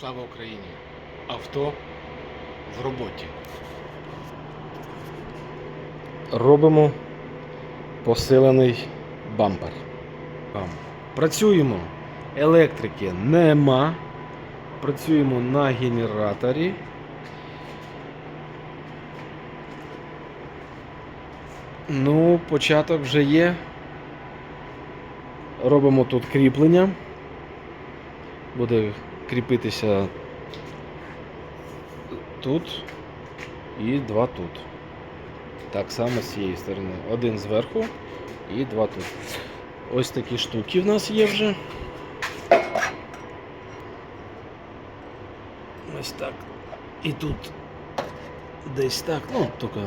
Слава Україні! Авто в роботі. Робимо посилений бампер. Бам. Працюємо. Електрики нема. Працюємо на генераторі. Ну, початок вже є. Робимо тут кріплення. Буде кріпитися тут і два тут. Так само з цієї сторони. Один зверху і два тут. Ось такі штуки в нас є вже. Ось так. І тут десь так, ну, тільки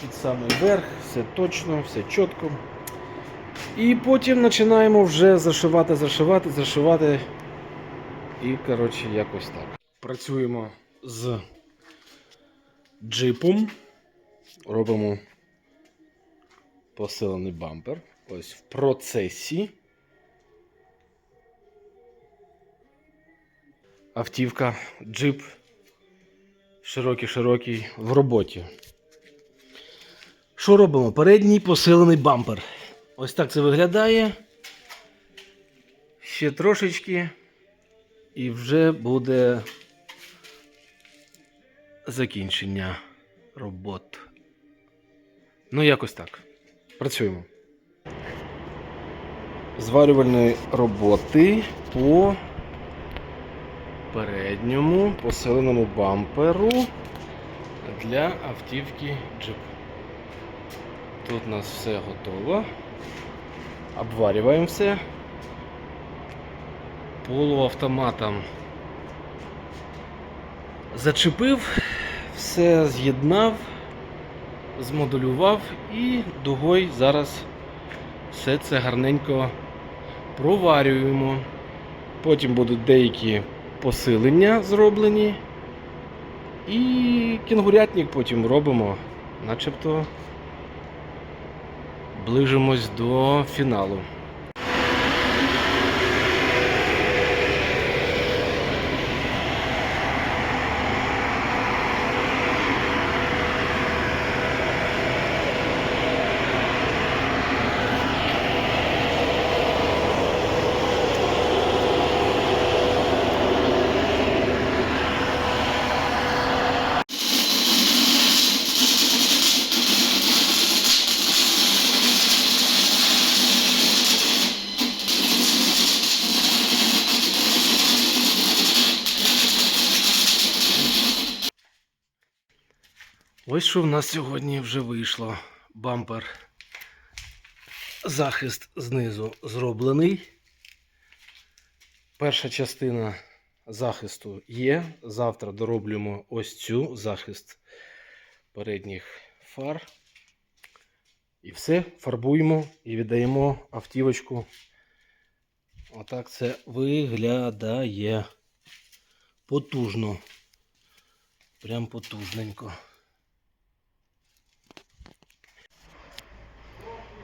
під самий верх, все точно, все чітко. І потім починаємо вже зашивати, зашивати, зашивати. І, коротше, якось так. Працюємо з джипом. Робимо посилений бампер. Ось в процесі. Автівка, джип широкий-широкий в роботі. Що робимо? Передній посилений бампер. Ось так це виглядає. Ще трошечки. І вже буде закінчення робот. Ну, якось так. Працюємо. Зварювальної роботи по передньому посиленому бамперу для автівки Jeep. Тут у нас все готово. Обварюємо все. Полуавтоматом зачепив, все з'єднав, змодулював і дугою зараз все це гарненько проварюємо. Потім будуть деякі посилення зроблені. І кінгурятник потім робимо, начебто ближимось до фіналу. Ось що в нас сьогодні вже вийшло. Бампер. Захист знизу зроблений. Перша частина захисту є. Завтра дороблюємо ось цю захист передніх фар. І все, фарбуємо і віддаємо автівочку. Отак це виглядає потужно. Прям потужненько.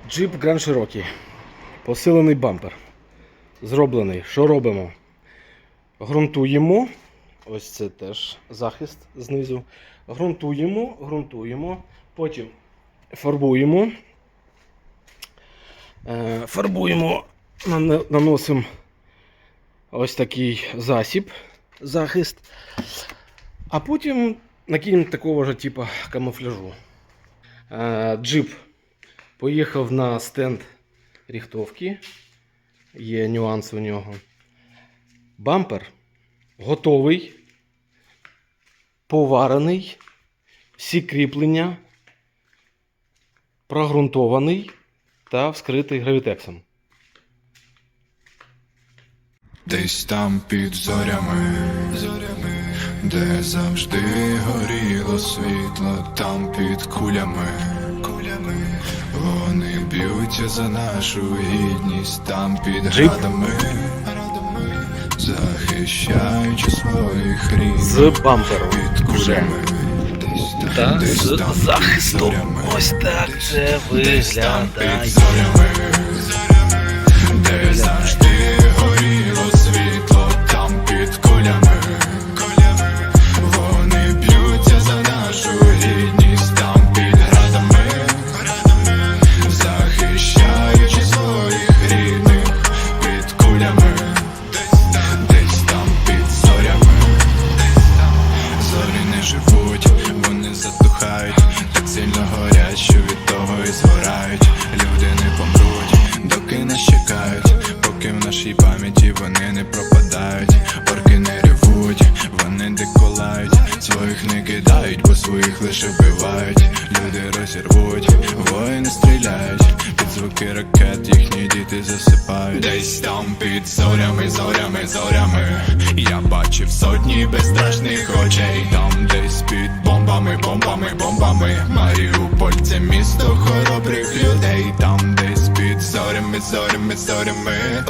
Jeep Grand Cherokee. Посилений бампер. Зроблений. Що робимо? Грунтуємо. Ось це теж захист знизу. Грунтуємо, грунтуємо. Потім фарбуємо. Е, Фарбуємо, наносимо ось такий засіб, захист. А потім накинемо такого ж типу камуфляжу. Е, Джип Поїхав на стенд ріхтовки. Є нюанси у нього. Бампер готовий, поварений, всі кріплення, прогрунтований та вскритий гравітексом. Десь там під зорями, зорями, де завжди горіло світло, там під кулями, б'ються за нашу гідність, там під Джип. градами, захищаючи своїх рідних З бампером під вже. Та з захистом. Ось так це виглядає. живуть, вони затухають, так сильно горять, що від того і згорають. Люди не помруть, доки нас чекають, поки в нашій пам'яті вони не пропадають, орки не ревуть, вони деколають, своїх не кидають, бо своїх лише вбивають. Люди розірвуть, воїни стріляють, під звуки ракет діти засипають. Десь там під зорями, зорями, зорями. Я бачив сотні безстрашних очей. Там десь під бомбами, бомбами, бомбами. Маріуполь це місто хоробрих людей. Там десь під зорями, зорями, зорями.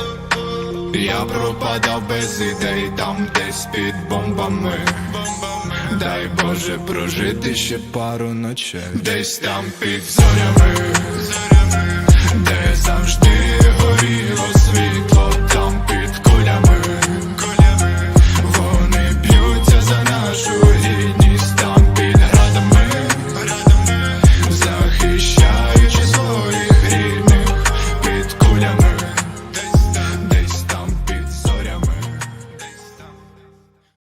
Я пропадав без ідей, там десь під бомбами. Дай Боже прожити ще пару ночей. Десь там під зорями, де завжди